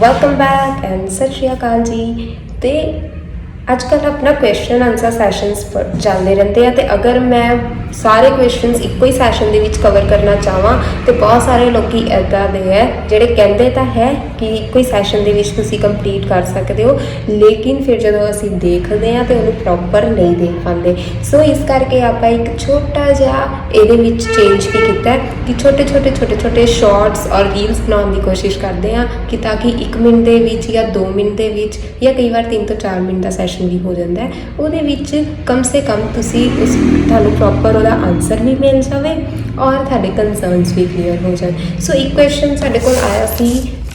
Welcome back and ਸਤਿ ਸ਼੍ਰੀ ਅਕਾਲ ਜੀ। ਤੇ ਅੱਜ ਕੱਲ੍ਹ ਆਪਣਾ ਕੁਐਸਚਨ ਆਨਸਰ ਸੈਸ਼ਨਸ ਚੱਲਦੇ ਰਹਿੰਦੇ ਆ, ਤੇ ਅਗਰ ਮੈਂ ਸਾਰੇ ਕੁਐਸਚਨਸ ਇੱਕੋ ਹੀ ਸੈਸ਼ਨ ਦੇ ਵਿੱਚ ਕਵਰ ਕਰਨਾ ਚਾਹਾਂ ਤੇ ਬਹੁਤ ਸਾਰੇ ਲੋਕੀ ਐਦਾਂ ਦੇ ਹੈ, ਜਿਹੜੇ ਕਹਿੰਦੇ ਤਾਂ ਹੈ ਕਿ ਇੱਕੋ ਹੀ ਸੈਸ਼ਨ ਦੇ ਵਿੱਚ ਤੁਸੀਂ ਕੰਪਲੀਟ ਕਰ ਸਕਦੇ ਹੋ, ਲੇਕਿਨ ਫਿਰ ਜਦੋਂ ਅਸੀਂ ਦੇਖਦੇ ਆ ਤੇ ਉਹਨੂੰ ਪ੍ਰੋਪਰ ਨਹੀਂ ਦੇਖ ਪਾਉਂਦੇ। ਸੋ ਇਸ ਕਰਕੇ ਆਪਾਂ ਇੱਕ ਛੋਟਾ ਜਿਹਾ ਇਹਦੇ ਵਿੱਚ ਚੇਂਜ ਕੀ ਕੀਤਾ ਕਿ ਛੋਟੇ ਛੋਟੇ ਛੋਟੇ ਛੋਟੇ ਸ਼ਾਰਟਸ ਔਰ ਰੀਲਸ ਬਣਾਉਣ ਦੀ ਕੋਸ਼ਿਸ਼ ਕਰਦੇ ਆ ਕਿ ਤਾਂ ਕਿ 1 ਮਿੰਟ ਦੇ ਵਿੱਚ ਜਾਂ 2 ਮਿੰਟ ਦੇ ਵਿੱਚ ਜਾਂ ਕਈ ਵਾਰ 3 ਤੋਂ 4 ਮਿੰਟ ਦਾ ਸੈਸ਼ਨ ਵੀ ਹੋ ਜਾਂਦਾ ਹੈ। ਉਹਦੇ ਵਿੱਚ ਕਮ ਸੇ ਕਮ ਤੁਸੀਂ ਉਸ ਤੁਹਾਨੂੰ ਪ੍ਰੋਪਰ ਉਹਦਾ ਆਨਸਰ ਵੀ ਮਿਲ ਜਾਵੇ ਔਰ ਤੁਹਾਡੇ ਕਨਸਰਨਸ ਵੀ ਕਲੀਅਰ ਹੋ ਜਾਣ। ਸੋ ਇੱਕ ਕੁਐਸਚਨ ਸਾਡੇ ਕੋਲ ਆਇਆ ਸੀ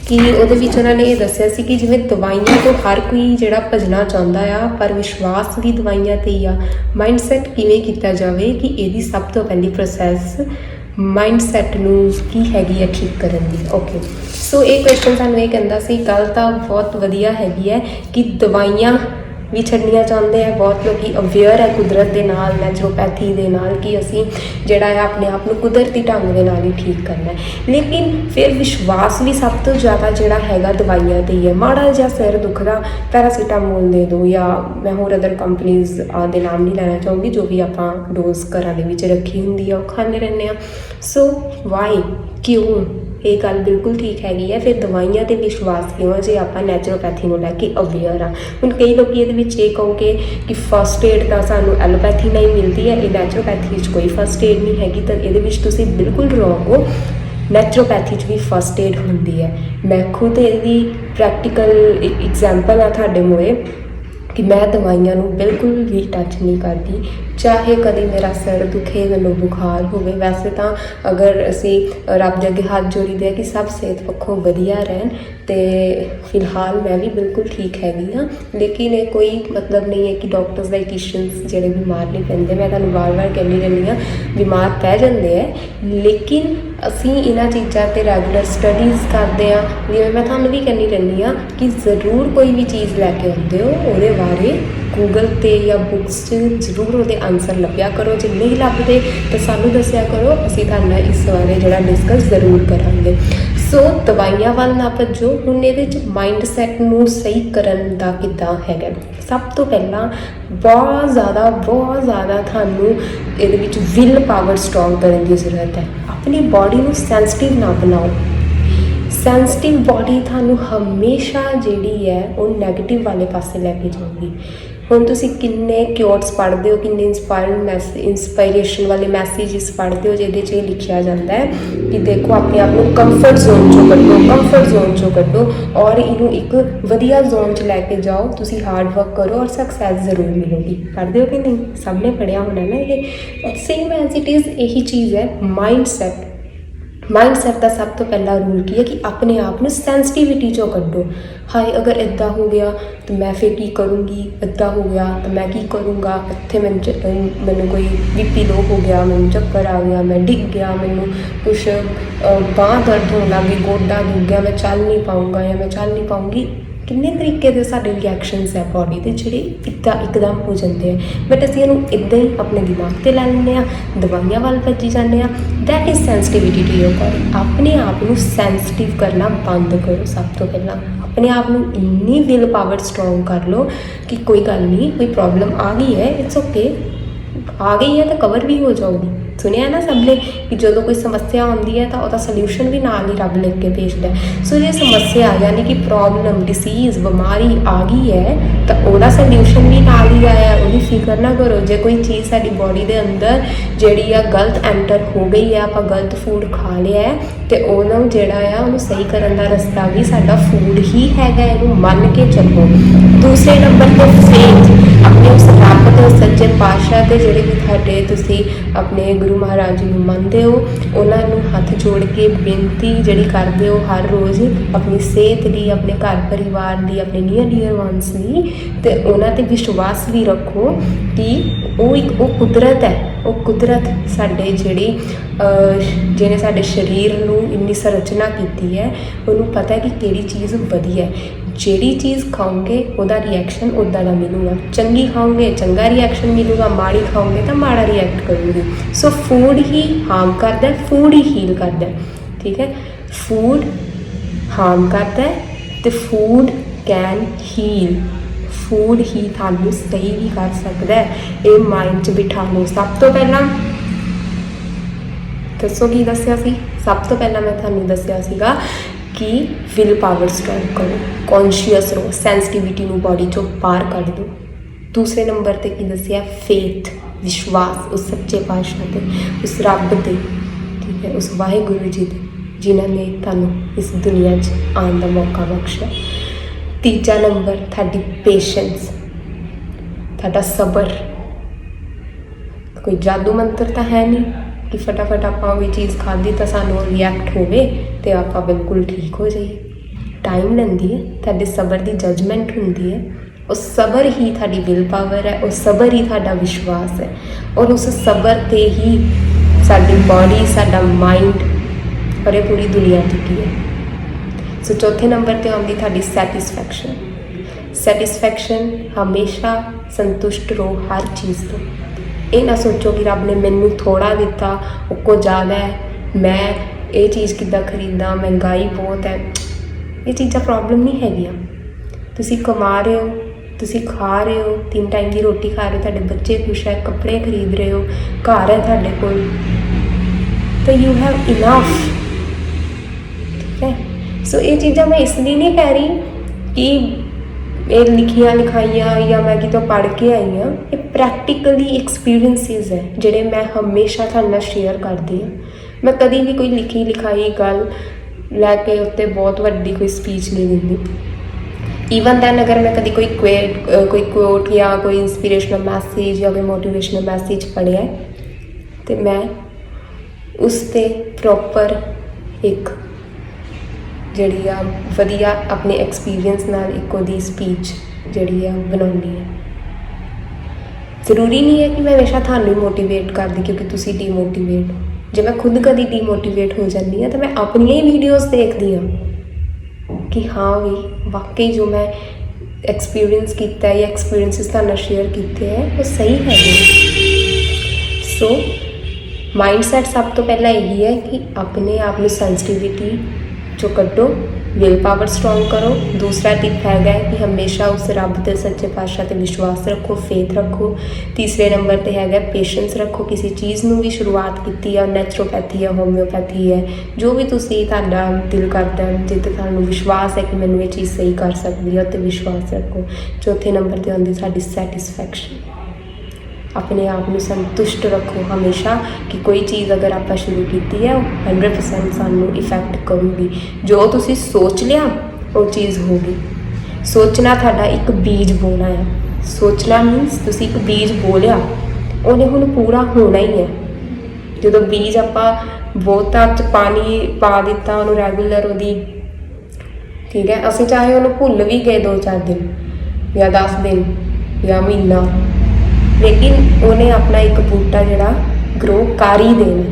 ਕਿ ਉਹਦੇ ਵਿੱਚ ਉਹਨਾਂ ਨੇ ਇਹ ਦੱਸਿਆ ਸੀ ਕਿ ਜਿਵੇਂ ਦਵਾਈਆਂ ਤੋਂ ਹਰ ਕੋਈ ਜਿਹੜਾ ਭਜਣਾ ਚਾਹੁੰਦਾ ਆ, ਪਰ ਵਿਸ਼ਵਾਸ ਵੀ ਦਵਾਈਆਂ ਤੇ ਹੀ ਆ ਮਾਈਂਡਸੈਟ ਕਿਵੇਂ ਕੀਤਾ ਜਾਵੇ ਕਿ ਇਹਦੀ ਸਭ ਤੋਂ ਪਹਿਲੀ ਪ੍ਰੋਸੈਸ ਮਾਈਂਡਸੈਟ ਨੂੰ ਕੀ ਹੈਗੀ ਹੈ ਠੀਕ ਕਰਨ ਦੀ। ਓਕੇ ਸੋ ਇਹ ਕੁਐਸਚਨ ਸਾਨੂੰ ਇਹ ਕਹਿੰਦਾ ਸੀ, ਗੱਲ ਤਾਂ ਬਹੁਤ ਵਧੀਆ ਹੈਗੀ ਹੈ ਕਿ ਦਵਾਈਆਂ ਵੀ ਛੱਡਣੀਆਂ ਚਾਹੁੰਦੇ ਆ, ਬਹੁਤ ਲੋਕੀ ਅਵੇਅਰ ਹੈ ਕੁਦਰਤ ਦੇ ਨਾਲ ਨੈਚੁਰੋਪੈਥੀ ਦੇ ਨਾਲ ਕਿ ਅਸੀਂ ਜਿਹੜਾ ਹੈ ਆਪਣੇ ਆਪ ਨੂੰ ਕੁਦਰਤੀ ਢੰਗ ਦੇ ਨਾਲ ਹੀ ਠੀਕ ਕਰਨਾ ਹੈ। ਲੇਕਿਨ ਫਿਰ ਵਿਸ਼ਵਾਸ ਵੀ ਸਭ ਤੋਂ ਜ਼ਿਆਦਾ ਜਿਹੜਾ ਹੈਗਾ ਦਵਾਈਆਂ ਤੇ ਹੀ ਹੈ। ਮਾੜਾ ਜਿਹਾ ਸਿਰ ਦੁਖਦਾ, ਪੈਰਾਸੀਟਾਮੋਲ ਦੇ ਦਿਓ ਜਾਂ ਮੈਂ ਹੋਰ ਅਦਰ ਕੰਪਨੀਆਂ ਦੇ ਨਾਮ ਨਹੀਂ ਲੈਣਾ ਚਾਹੂੰਗੀ, ਜੋ ਵੀ ਆਪਾਂ ਡੋਜ਼ ਘਰਾਂ ਦੇ ਵਿੱਚ ਰੱਖੀ ਹੁੰਦੀ ਆ, ਉਹ ਖਾਂਦੇ ਰਹਿੰਦੇ ਆ। ਸੋ ਵਾਈ ਕਿਉਂ? ਇਹ ਗੱਲ ਬਿਲਕੁਲ ਠੀਕ ਹੈਗੀ ਹੈ। ਫਿਰ ਦਵਾਈਆਂ ਤੇ ਵਿਸ਼ਵਾਸ ਕਿਉਂ ਜੇ ਆਪਾਂ ਨੈਚੁਰੋਪੈਥੀ ਨੂੰ ਲੈ ਕੇ ਅਵੇਅਰ ਆ। ਹੁਣ ਕਈ ਲੋਕੀ ਇਹਦੇ ਵਿੱਚ ਇਹ ਕਹੋਗੇ ਕਿ ਫਸਟ ਏਡ ਤਾਂ ਸਾਨੂੰ ਐਲੋਪੈਥੀ ਨਾਲ ਹੀ ਮਿਲਦੀ ਹੈ। ਇਹ ਨੈਚੁਰੋਪੈਥੀ ਵਿੱਚ ਕੋਈ ਫਸਟ ਏਡ ਨਹੀਂ ਹੈਗੀ ਤਾਂ ਇਹਦੇ ਵਿੱਚ ਤੁਸੀਂ ਬਿਲਕੁਲ ਰੋਂਗ ਹੋ। ਨੈਚੁਰੋਪੈਥੀ 'ਚ ਵੀ ਫਸਟ ਏਡ ਹੁੰਦੀ ਹੈ। ਮੈਂ ਖੁਦ ਇਹਦੀ ਪ੍ਰੈਕਟੀਕਲ ਐਗਜ਼ਾਮਪਲ ਆ ਤੁਹਾਡੇ ਮੂਹਰੇ। ਕਿ ਮੈਂ ਦਵਾਈਆਂ ਨੂੰ ਬਿਲਕੁਲ ਵੀ ਟੱਚ ਨਹੀਂ ਕਰਦੀ। ਚਾਹੇ ਕਦੇ ਮੇਰਾ ਸਿਰ ਦੁਖੇ ਮੈਨੂੰ ਬੁਖਾਰ ਹੋਵੇ, ਵੈਸੇ ਤਾਂ ਅਗਰ ਅਸੀਂ ਰੱਬ ਦੇ ਅੱਗੇ ਹੱਥ ਜੋੜੀਦੇ ਆ ਕਿ ਸਭ ਸਿਹਤ ਪੱਖੋਂ ਵਧੀਆ ਰਹਿਣ, ਤੇ ਫਿਲਹਾਲ ਮੈਂ ਵੀ ਬਿਲਕੁਲ ਠੀਕ ਹੈਗੀ ਹਾਂ। ਲੇਕਿਨ ਇਹ ਕੋਈ ਮਤਲਬ ਨਹੀਂ ਹੈ ਕਿ ਡਾਕਟਰਸ ਡਾਈਟੀਸ਼ੀਅਨਸ ਜਿਹੜੇ ਬਿਮਾਰ ਨਹੀਂ ਪੈਂਦੇ। ਮੈਂ ਤੁਹਾਨੂੰ ਵਾਰ-ਵਾਰ ਕਹਿੰਦੀ ਰਹਿੰਦੀ ਹਾਂ, ਬਿਮਾਰ ਪੈ ਜਾਂਦੇ ਆ। ਲੇਕਿਨ ਅਸੀਂ ਇਹਨਾਂ ਚੀਜ਼ਾਂ ਤੇ ਰੈਗੂਲਰ ਸਟੱਡੀਜ਼ ਕਰਦੇ ਆ ਜਿਵੇਂ ਮੈਂ ਤੁਹਾਨੂੰ ਵੀ ਕਹਿੰਦੀ ਰਹਿੰਦੀ ਆ ਕਿ ਜ਼ਰੂਰ ਕੋਈ ਵੀ ਚੀਜ਼ ਲੈ ਕੇ ਆਉਂਦੇ ਹੋ, ਉਹਦੇ ਬਾਰੇ ਗੂਗਲ ਤੇ ਜਾਂ ਬੁੱਕਸ 'ਚ ਜ਼ਰੂਰ ਉਹਦੇ ਆਨਸਰ ਲੱਭਿਆ ਕਰੋ। ਜੇ ਨਹੀਂ ਲੱਭਦੇ ਤਾਂ ਸਾਨੂੰ ਦੱਸਿਆ ਕਰੋ। ਅਸੀਂ ਤੁਹਾਨੂੰ ਇਸ ਬਾਰੇ ਜਿਹੜਾ ਡਿਸਕਸ ਜ਼ਰੂਰ ਕਰਾਂਗੇ। ਸੋ ਦਵਾਈਆਂ ਵੱਲ ਨਾ ਭੱਜੋ। ਹੁਣ ਇਹਦੇ 'ਚ ਮਾਈਂਡ ਸੈਟ ਨੂੰ ਸਹੀ ਕਰਨ ਦਾ ਕਿੱਦਾਂ ਹੈਗਾ? ਸਭ ਤੋਂ ਪਹਿਲਾਂ ਬਹੁਤ ਜ਼ਿਆਦਾ ਬਹੁਤ ਜ਼ਿਆਦਾ ਤੁਹਾਨੂੰ ਇਹਦੇ ਵਿੱਚ ਵਿਲ ਪਾਵਰ ਸਟਰੋਂਗ ਕਰਨ ਦੀ ਜ਼ਰੂਰਤ ਹੈ। ਆਪਣੀ ਬਾਡੀ ਨੂੰ ਸੈਂਸਿਟਿਵ ਨਾ ਬਣਾਓ। ਸੈਂਸਿਟਿਵ ਬਾਡੀ ਤੁਹਾਨੂੰ ਹਮੇਸ਼ਾ ਜਿਹੜੀ ਹੈ ਉਹ 네ਗੇਟਿਵ ਵਾਲੇ ਪਾਸੇ ਲੈ ਕੇ ਜਾਊਗੀ। ਹੁਣ ਤੁਸੀਂ ਕਿੰਨੇ ਕਿਉਟਸ ਪੜ੍ਹਦੇ ਹੋ, ਕਿੰਨੇ ਇਨਸਪਾਇਰਿੰਗ ਮੈਸੇਜ ਇਨਸਪੀਰੇਸ਼ਨ ਵਾਲੇ ਮੈਸੇजेस ਪੜ੍ਹਦੇ ਹੋ ਜਿਹਦੇ 'ਚ ਇਹ ਲਿਖਿਆ ਜਾਂਦਾ ਹੈ ਕਿ ਦੇਖੋ ਆਪਣੇ ਆਪ ਨੂੰ ਕੰਫਰਟ ਜ਼ੋਨ ਚੋਂ ਕੱਢੋ ਕੰਫਰਟ ਜ਼ੋਨ ਚੋਂ ਕੱਢੋ ਔਰ ਇਹਨੂੰ ਇੱਕ ਵਧੀਆ ਜ਼ੋਨ 'ਚ ਲੈ ਕੇ ਜਾਓ, ਤੁਸੀਂ ਹਾਰਡ ਵਰਕ ਕਰੋ ਔਰ ਸਕਸੈਸ ਜ਼ਰੂਰ ਮਿਲੇਗੀ। ਪੜ੍ਹਦੇ ਹੋ ਕਿ ਨਹੀਂ? ਸਭ ਨੇ ਪੜ੍ਹਿਆ ਹੋਣਾ ਨਾ ਇਹ। ਸੇਮ ਐਜ਼ ਇਟ ਇਜ਼ ਇਹੀ ਚੀਜ਼ ਹੈ ਮਾਈਂਡ ਸੈਟ ਮਾਈਂਡ ਸੈਟ ਦਾ ਸਭ ਤੋਂ ਪਹਿਲਾ ਰੂਲ ਕੀ ਹੈ ਕਿ ਆਪਣੇ ਆਪ ਨੂੰ ਸੈਂਸਿਟਿਵਿਟੀ ਚੋਂ ਕੱਢੋ। ਹਾਏ ਅਗਰ ਇਦਾਂ ਹੋ ਗਿਆ ਤਾਂ ਮੈਂ ਫਿਰ ਕੀ ਕਰੂੰਗੀ? ਇਦਾਂ ਹੋ ਗਿਆ ਤਾਂ ਮੈਂ ਕੀ ਕਰੂੰਗਾ? ਇੱਥੇ ਮੈਨੂੰ ਮੈਨੂੰ ਕੋਈ ਬੀਪੀ ਲੋ ਹੋ ਗਿਆ ਮੈਨੂੰ ਚੱਕਰ ਆ ਗਿਆ ਮੈਂ ਡਿੱਗ ਗਿਆ ਮੈਨੂੰ ਕੁਛ ਅਹ, ਬਾਂਹ ਦਰਦ ਹੋਣ ਲੱਗ ਗੋਡਾ ਦੁਖ ਗਿਆ ਮੈਂ ਚੱਲ ਨਹੀਂ ਪਾਉਂਗਾ ਜਾਂ ਮੈਂ ਚੱਲ ਨਹੀਂ ਪਾਉਂਗੀ ਕਿੰਨੇ ਤਰੀਕੇ ਦੇ ਸਾਡੇ ਰਿਐਕਸ਼ਨਸ ਹੈ ਬਾਡੀ ਦੇ ਜਿਹੜੇ ਇੱਦਾਂ ਇੱਕਦਮ ਹੋ ਜਾਂਦੇ ਆ। ਬਟ ਅਸੀਂ ਇਹਨੂੰ ਇਦਾਂ ਹੀ ਆਪਣੇ ਦਿਮਾਗ ਤੇ ਲੈ ਲੈਂਦੇ ਆ, ਦਵਾਈਆਂ ਵੱਲ ਭੱਜੀ ਜਾਂਦੇ ਆ। That is sensitivity to your body ਆਪਣੇ ਆਪ ਨੂੰ ਸੈਂਸਿਟਿਵ ਕਰਨਾ ਬੰਦ ਕਰੋ ਸਭ ਤੋਂ ਪਹਿਲਾਂ। ਆਪਣੇ ਆਪ ਨੂੰ ਇੰਨੀ ਵਿਲ ਪਾਵਰ ਸਟਰੋਂਗ ਕਰ ਲਓ ਕਿ ਕੋਈ ਗੱਲ ਨਹੀਂ, ਕੋਈ ਪ੍ਰੋਬਲਮ ਆ ਗਈ ਹੈ ਇਟਸ ਓਕੇ ਆ ਗਈ ਹੈ ਤਾਂ ਕਵਰ ਵੀ ਹੋ ਜਾਊਗੀ। ਸੁਣਿਆ ਨਾ ਸਭ ਨੇ ਕਿ ਜਦੋਂ ਕੋਈ ਸਮੱਸਿਆ ਆਉਂਦੀ ਹੈ ਤਾਂ ਉਹਦਾ ਸੋਲੂਸ਼ਨ ਵੀ ਨਾਲ ਹੀ ਰੱਬ ਲਿਖ ਕੇ ਭੇਜਦਾ ਸੋ ਜੇ ਸਮੱਸਿਆ, ਯਾਨੀ ਕਿ ਪ੍ਰੋਬਲਮ ਡਿਸੀਜ਼ ਬਿਮਾਰੀ ਆ ਗਈ ਹੈ, ਤਾਂ ਉਹਦਾ ਸੋਲੂਸ਼ਨ ਵੀ ਨਾਲ ਹੀ ਆਇਆ ਉਹਦੀ ਫਿਕਰ ਨਾ ਕਰੋ, ਜੇ ਕੋਈ ਚੀਜ਼ ਸਾਡੀ ਬਾਡੀ ਦੇ ਅੰਦਰ ਜਿਹੜੀ ਆ ਗਲਤ ਐਂਟਰ ਹੋ ਗਈ ਹੈ ਆਪਾਂ ਗਲਤ ਫੂਡ ਖਾ ਲਿਆ ਹੈ, ਤੇ ਉਹਨੂੰ ਜਿਹੜਾ ਆ, ਉਹਨੂੰ ਸਹੀ ਕਰਨ ਦਾ ਰਸਤਾ ਵੀ ਸਾਡਾ ਫੂਡ ਹੀ ਹੈਗਾ, ਇਹਨੂੰ ਮੰਨ ਕੇ ਚੱਲੋ। ਦੂਸਰੇ ਨੰਬਰ ਤੇ ਫੇਥ ਆਪਣੇ ਉਸ ਰੱਬ ਤੇ ਸੱਚੇ ਪਾਤਸ਼ਾਹ ਤੇ ਜਿਹੜੇ ਸਾਡੇ ਤੁਸੀਂ ਆਪਣੇ ਗੁਰੂ ਮਹਾਰਾਜ ਜੀ ਨੂੰ ਮੰਨਦੇ ਹੋ, ਉਹਨਾਂ ਨੂੰ ਹੱਥ ਜੋੜ ਕੇ ਬੇਨਤੀ ਜਿਹੜੀ ਕਰਦੇ ਹੋ ਹਰ ਰੋਜ਼ ਆਪਣੀ ਸਿਹਤ ਦੀ, ਆਪਣੇ ਘਰ ਪਰਿਵਾਰ ਦੀ, ਆਪਣੇ ਨੀਅਰ ਡੀਅਰ ਵਾਂਸ ਦੀ, ਤੇ ਉਹਨਾਂ ਤੇ ਵਿਸ਼ਵਾਸ ਵੀ ਰੱਖੋ ਕਿ ਉਹ ਇੱਕ, ਉਹ ਕੁਦਰਤ ਹੈ, ਉਹ ਕੁਦਰਤ ਸਾਡੇ ਜਿਹੜੀ ਜਿਹਨੇ ਸਾਡੇ ਸਰੀਰ ਨੂੰ ਇੰਨੀ ਸੰਰਚਨਾ ਕੀਤੀ ਹੈ, ਉਹਨੂੰ ਪਤਾ ਹੈ ਕਿ ਕਿਹੜੀ ਚੀਜ਼ ਵਧੀਆ ਹੈ। ਜਿਹੜੀ ਚੀਜ਼ ਖਾਓਗੇ, ਉਹਦਾ ਰਿਐਕਸ਼ਨ ਉਦਾਂ ਦਾ ਮਿਲੂਗਾ। ਚੰਗੀ ਖਾਓਗੇ, ਚੰਗਾ ਰਿਐਕਸ਼ਨ ਮਿਲੂਗਾ, ਮਾੜੀ ਖਾਓਗੇ ਤਾਂ ਮਾੜਾ ਰਿਐਕਟ ਕਰੂਗੀ। ਸੋ ਫੂਡ ਹੀ ਹਾਰਮ ਕਰਦਾ ਹੈ ਫੂਡ ਹੀ ਹੀਲ ਕਰਦਾ। ਹੈ ਠੀਕ ਹੈ? ਫੂਡ ਹਾਰਮ ਕਰਦਾ ਹੈ ਤੇ ਫੂਡ ਕੈਨ ਹੀਲ ਫੂਡ ਹੀ ਤੁਹਾਨੂੰ ਸਹੀ ਵੀ ਕਰ ਸਕਦਾ ਹੈ। ਇਹ ਮਾਈਂਡ 'ਚ ਬਿਠਾ ਲਓ। ਸਭ ਤੋਂ ਪਹਿਲਾਂ ਦੱਸੋ ਕੀ ਦੱਸਿਆ ਸੀ? ਸਭ ਤੋਂ ਪਹਿਲਾਂ ਮੈਂ ਤੁਹਾਨੂੰ ਦੱਸਿਆ ਸੀਗਾ ਕਿ ਵਿਲ ਪਾਵਰ ਸਟਰੋਂਗ ਕਰੋ ਕੌਨਸ਼ੀਅਸ ਰਹੋ ਸੈਂਸਿਟਿਵਿਟੀ ਨੂੰ ਬਾਡੀ ਚੋਂ ਬਾਹਰ ਕੱਢ ਦਿਓ। ਦੂਸਰੇ ਨੰਬਰ ਤੇ ਕੀ ਦੱਸਿਆ? ਫੇਥ ਵਿਸ਼ਵਾਸ, ਉਸ ਸੱਚੇ ਪਾਤਸ਼ਾਹ ਤੇ, ਉਸ ਰੱਬ ਤੇ, ਠੀਕ ਹੈ, ਉਸ ਵਾਹਿਗੁਰੂ ਜੀ ਤੇ, ਜਿਨ੍ਹਾਂ ਨੇ ਤੁਹਾਨੂੰ ਇਸ ਦੁਨੀਆ 'ਚ ਆਉਣ ਦਾ ਮੌਕਾ ਬਖਸ਼ਿਆ। ਤੀਜਾ ਨੰਬਰ, ਤੁਹਾਡੀ ਪੇਸ਼ੈਂਸ ਤੁਹਾਡਾ ਸਬਰ। ਕੋਈ ਜਾਦੂ ਮੰਤਰ ਤਾਂ ਹੈ ਨਹੀਂ? ਕਿ ਫਟਾਫਟ ਆਪਾਂ ਕੋਈ ਚੀਜ਼ ਖਾਧੀ ਤਾਂ ਸਾਨੂੰ ਰਿਐਕਟ ਹੋਵੇ ਤੇ ਆਪਾਂ ਬਿਲਕੁਲ ਠੀਕ ਹੋ ਜਾਈਏ। ਟਾਈਮ ਲੈਂਦੀ ਹੈ, ਤੁਹਾਡੇ ਸਬਰ ਦੀ ਜਜਮੈਂਟ ਹੁੰਦੀ ਹੈ। ਉਹ ਸਬਰ ਹੀ ਤੁਹਾਡੀ ਵਿਲ ਪਾਵਰ ਹੈ, ਉਹ ਸਬਰ ਹੀ ਤੁਹਾਡਾ ਵਿਸ਼ਵਾਸ ਹੈ। ਔਰ ਉਸ ਸਬਰ ਤੇ ਹੀ ਸਾਡੀ ਬਾਡੀ ਸਾਡਾ ਮਾਈਂਡ ਔਰ ਇਹ ਪੂਰੀ ਦੁਨੀਆ ਟਿਕੀ ਹੈ। ਸੋ ਚੌਥੇ ਨੰਬਰ ਤੇ ਆਉਂਦੀ ਤੁਹਾਡੀ ਸੈਟੀਸਫੈਕਸ਼ਨ ਸੈਟੀਸਫੈਕਸ਼ਨ ਹਮੇਸ਼ਾ ਸੰਤੁਸ਼ਟ ਰਹੋ ਹਰ ਚੀਜ਼ ਤੋਂ। ਇਹ ਨਾ ਸੋਚੋ ਕਿ ਰੱਬ ਨੇ ਮੈਨੂੰ ਥੋੜਾ ਦਿੱਤਾ, ਉਹ ਕੋ ਜ਼ਿਆਦਾ ਹੈ। ਮੈਂ ਇਹ ਚੀਜ਼ ਕਿੱਦਾਂ ਖਰੀਦਾਂ, ਮਹਿੰਗਾਈ ਬਹੁਤ ਹੈ। ਇਹ ਚੀਜ਼ਾਂ ਪ੍ਰੋਬਲਮ ਨਹੀਂ ਹੈਗੀਆਂ। ਤੁਸੀਂ ਕਮਾ ਰਹੇ ਹੋ, ਤੁਸੀਂ ਖਾ ਰਹੇ ਹੋ, ਤਿੰਨ ਟਾਈਮ ਦੀ ਰੋਟੀ ਖਾ ਰਹੇ ਹੋ, ਤੁਹਾਡੇ ਬੱਚੇ ਖੁਸ਼ ਹੈ, ਕੱਪੜੇ ਖਰੀਦ ਰਹੇ ਹੋ, ਘਰ ਹੈ ਤੁਹਾਡੇ ਕੋਲ। ਤਾਂ ਯੂ ਹੈਵ ਇਨਫ ਠੀਕ ਹੈ? ਸੋ ਇਹ ਚੀਜ਼ਾਂ ਮੈਂ ਇਸ ਲਈ ਨਹੀਂ ਕਹਿ ਰਹੀ ਕਿ ਇਹ ਲਿਖੀਆਂ ਲਿਖਾਈਆਂ ਜਾਂ ਮੈਂ ਕਿਤੋਂ ਪੜ੍ਹ ਕੇ ਆਈ ਹਾਂ ਇਹ ਪ੍ਰੈਕਟੀਕਲੀ ਐਕਸਪੀਰੀਐਂਸਿਸ ਹੈ ਜਿਹੜੇ ਮੈਂ ਹਮੇਸ਼ਾ ਤੁਹਾਡੇ ਨਾਲ ਸ਼ੇਅਰ ਕਰਦੀ ਹਾਂ। ਮੈਂ ਕਦੀ ਵੀ ਕੋਈ ਲਿਖੀ ਲਿਖਾਈ ਗੱਲ ਲੈ ਕੇ ਉੱਤੇ ਬਹੁਤ ਵੱਡੀ ਕੋਈ ਸਪੀਚ ਨਹੀਂ ਦਿੰਦੀ। ਈਵਨ ਦੈਨ ਅਗਰ ਮੈਂ ਕਦੀ ਕੋਈ ਕੁਐਟ ਕੋਈ ਕੋਟ ਜਾਂ ਕੋਈ ਇਨਸਪੀਰੇਸ਼ਨਲ ਮੈਸੇਜ ਜਾਂ ਕੋਈ ਮੋਟੀਵੇਸ਼ਨਲ ਮੈਸੇਜ ਪੜ੍ਹਿਆ ਹੈ, ਤੇ ਮੈਂ ਉਸ ਤੇ ਪ੍ਰੋਪਰ ਇੱਕ ਜਿਹੜੀ ਆ, ਵਧੀਆ ਆਪਣੇ ਐਕਸਪੀਰੀਅੰਸ ਨਾਲ ਇੱਕ ਉਹਦੀ ਸਪੀਚ ਜਿਹੜੀ ਆ ਬਣਾਉਣੀ ਹੈ ਜ਼ਰੂਰੀ ਨਹੀਂ ਹੈ ਕਿ ਮੈਂ ਹਮੇਸ਼ਾ ਤੁਹਾਨੂੰ ਮੋਟੀਵੇਟ ਕਰਦੀ, ਕਿਉਂਕਿ ਤੁਸੀਂ ਡੀਮੋਟੀਵੇਟ ਹੋ। ਜੇ ਮੈਂ ਖੁਦ ਕਦੀ ਡੀਮੋਟੀਵੇਟ ਹੋ ਜਾਂਦੀ ਹਾਂ ਤਾਂ ਮੈਂ ਆਪਣੀਆਂ ਹੀ ਵੀਡੀਓਜ਼ ਦੇਖਦੀ ਹਾਂ ਕਿ ਹਾਂ ਵੀ, ਵਾਕਈ ਜੋ ਮੈਂ ਐਕਸਪੀਰੀਅੰਸ ਕੀਤਾ ਹੈ ਜਾਂ ਐਕਸਪੀਰੀਐਂਸਿਸ ਤੁਹਾਨੂੰ ਸ਼ੇਅਰ ਕੀਤੇ ਹੈ ਉਹ ਸਹੀ ਹੈਗੇ ਸੋ ਮਾਈਂਡਸੈਟ ਸਭ ਤੋਂ ਪਹਿਲਾਂ ਇਹੀ ਹੈ ਕਿ ਆਪਣੇ ਆਪ ਨੂੰ ਸੈਂਸਿਟਿਵਿਟੀ ਚੋਂ ਕੱਢੋ ਵਿਲ ਪਾਵਰ ਸਟਰੋਂਗ ਕਰੋ। ਦੂਸਰਾ ਟਿਪ ਹੈਗਾ ਕਿ ਹਮੇਸ਼ਾ ਉਸ ਰੱਬ ਦੇ ਸੱਚੇ ਪਾਤਸ਼ਾਹ ਤੇ ਵਿਸ਼ਵਾਸ ਰੱਖੋ ਫੇਥ ਰੱਖੋ। ਤੀਸਰੇ ਨੰਬਰ ਤੇ ਹੈਗਾ ਪੇਸ਼ੈਂਸ ਰੱਖੋ। ਕਿਸੇ ਚੀਜ਼ ਨੂੰ ਵੀ ਸ਼ੁਰੂਆਤ ਕੀਤੀ ਹੈ ਨੈਚੁਰੋਪੈਥੀ ਹੈ ਹੋਮਿਓਪੈਥੀ ਹੈ ਜੋ ਵੀ ਤੁਸੀਂ ਤੁਹਾਡਾ ਦਿਲ ਕਰਦਾ ਜਿੱਤੇ ਤੁਹਾਨੂੰ ਵਿਸ਼ਵਾਸ ਹੈ ਕਿ ਮੈਨੂੰ ਇਹ ਚੀਜ਼ ਸਹੀ ਕਰ ਸਕਦੀ ਹੈ ਤੇ ਵਿਸ਼ਵਾਸ ਰੱਖੋ। ਚੌਥੇ ਨੰਬਰ ਤੇ ਆਉਂਦੀ ਸਾਡੀ ਸੈਟੀਸਫੈਕਸ਼ਨ ਆਪਣੇ ਆਪ ਨੂੰ ਸੰਤੁਸ਼ਟ ਰੱਖੋ ਹਮੇਸ਼ਾ ਕਿ ਕੋਈ ਚੀਜ਼ ਅਗਰ ਆਪਾਂ ਸ਼ੁਰੂ ਕੀਤੀ ਹੈ, ਉਹ 100% ਸਾਨੂੰ ਇਫੈਕਟ ਕਰੂਗੀ। ਜੋ ਤੁਸੀਂ ਸੋਚ ਲਿਆ, ਉਹ ਚੀਜ਼ ਹੋਗੀ ਸੋਚਣਾ ਤੁਹਾਡਾ ਇੱਕ ਬੀਜ ਬੋਣਾ ਹੈ। ਸੋਚਣਾ ਮੀਨਸ ਤੁਸੀਂ ਇੱਕ ਬੀਜ ਬੋਲਿਆ, ਉਹਨੇ ਹੁਣ ਪੂਰਾ ਹੋਣਾ ਹੀ ਹੈ। ਜਦੋਂ ਬੀਜ ਆਪਾਂ ਬਹੁਤਾ ਚ ਪਾਣੀ ਪਾ ਦਿੱਤਾ, ਉਹਨੂੰ ਰੈਗੂਲਰ ਉਹਦੀ, ਠੀਕ ਹੈ, ਅਸੀਂ ਚਾਹੇ ਉਹਨੂੰ ਭੁੱਲ ਵੀ ਗਏ ਦੋ ਚਾਰ ਦਿਨ, ਜਾਂ 10 ਦਿਨ, ਜਾਂ ਮਹੀਨਾ ਲੇਕਿਨ ਉਹਨੇ ਆਪਣਾ ਇੱਕ ਬੂਟਾ ਜਿਹੜਾ ਗਰੋ ਕਰ ਹੀ ਦੇਣਾ।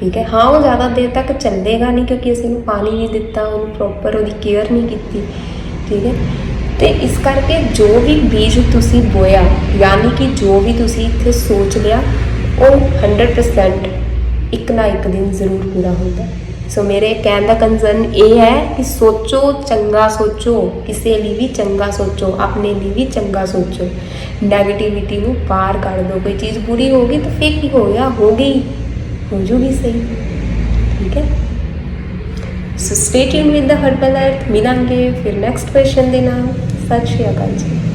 ਠੀਕ ਹੈ? ਹਾਂ, ਉਹ ਜ਼ਿਆਦਾ ਦੇਰ ਤੱਕ ਚੱਲੇਗਾ ਨਹੀਂ ਕਿਉਂਕਿ ਅਸੀਂ ਉਹਨੂੰ ਪਾਣੀ ਨਹੀਂ ਦਿੱਤਾ, ਉਹਨੂੰ ਪ੍ਰੋਪਰ ਉਹਦੀ ਕੇਅਰ ਨਹੀਂ ਕੀਤੀ। ਠੀਕ ਹੈ? ਤੇ ਇਸ ਕਰਕੇ ਜੋ ਵੀ ਬੀਜ ਤੁਸੀਂ ਬੋਇਆ, ਯਾਨੀ ਕਿ ਜੋ ਵੀ ਤੁਸੀਂ ਇੱਥੇ ਸੋਚ ਲਿਆ, ਉਹ 100% ਇੱਕ ਨਾ ਇੱਕ ਦਿਨ ਜ਼ਰੂਰ ਪੂਰਾ ਹੁੰਦਾ। ਹੈ। ਸੋ ਮੇਰੇ ਕਹਿਣ ਦਾ ਕੰਜ਼ਰਨ ਇਹ ਹੈ ਕਿ ਸੋਚੋ, ਚੰਗਾ ਸੋਚੋ, ਕਿਸੇ ਲਈ ਵੀ ਚੰਗਾ ਸੋਚੋ, ਆਪਣੇ ਲਈ ਵੀ ਚੰਗਾ ਸੋਚੋ। 네ਗੇਟਿਵਿਟੀ ਨੂੰ ਪਾਰ ਕਰ ਦਿਓ ਕੋਈ ਚੀਜ਼ ਬੁਰੀ ਹੋ ਗਈ ਤਾਂ ਫੇਰ ਕੀ ਹੋ ਗਿਆ, ਹੋ ਗਈ। ਹੋ ਜੂਗੀ ਸਹੀ। ਠੀਕ ਹੈ? So stay tune with the herbal earth ਮਿਲਾਂਗੇ ਫਿਰ ਨੈਕਸਟ ਕੁਐਸਚਨ ਦੇ ਨਾਲ। ਸਤਿ ਸ਼੍ਰੀ ਅਕਾਲ ਜੀ।